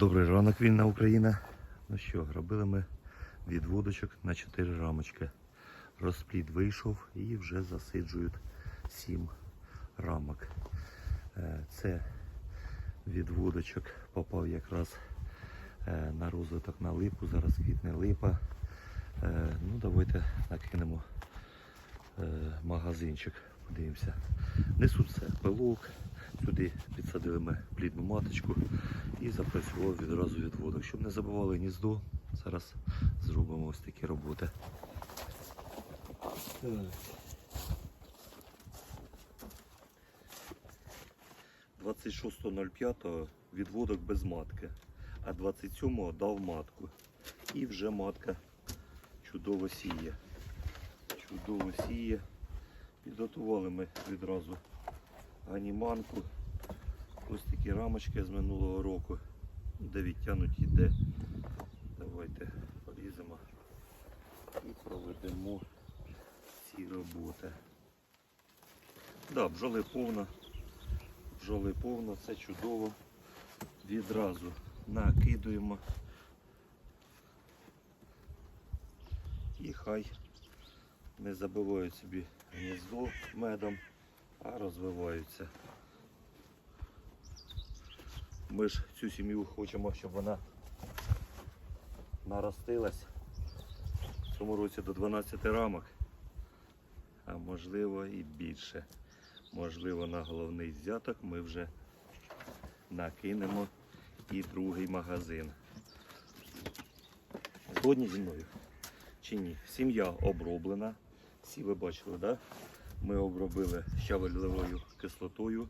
Добрий ранок, вільна Україна. Ну що, робили ми відводочок на 4 рамочки. Розплід вийшов і вже засиджують 7 рамок. Е, Це відводочок попав якраз е, на розвиток на липу. Зараз квітне липа. Е, Ну, давайте накинемо магазинчик. Подивимося. Несуть все пилок. Сюди підсадили ми плідну маточку і запрацював відразу відводок. Щоб не забивали гніздо, зараз зробимо ось такі роботи. Так. «26.05 відводок без матки, а 27-го дав матку. І вже матка чудово сіє. Чудово сіє. Підготували ми відразу ганіманку. Ось такі рамочки з минулого року, де відтянуть іде. Давайте поріземо і проведемо ці роботи. Да, бджоли повно, бджоли повно, це чудово. Відразу накидуємо. І хай не забивають собі гніздо медом, а розвиваються. Ми ж цю сім'ю хочемо, щоб вона наростилась в цьому році до 12 рамок, а можливо і більше. Можливо, на головний взяток ми вже накинемо і другий магазин. Згодні зі мною чи ні? Сім'я оброблена. Всі ви бачили, да? Ми обробили щавельовою кислотою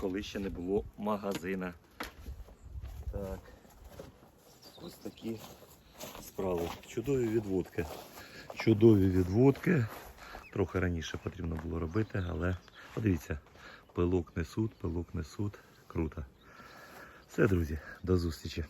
коли ще не було магазина. Так. Ось такі справи. Чудові відводки. Чудові відводки. Трохи раніше потрібно було робити, але подивіться, пилок несуть, пилок несуть. Круто. Все, друзі, до зустрічі.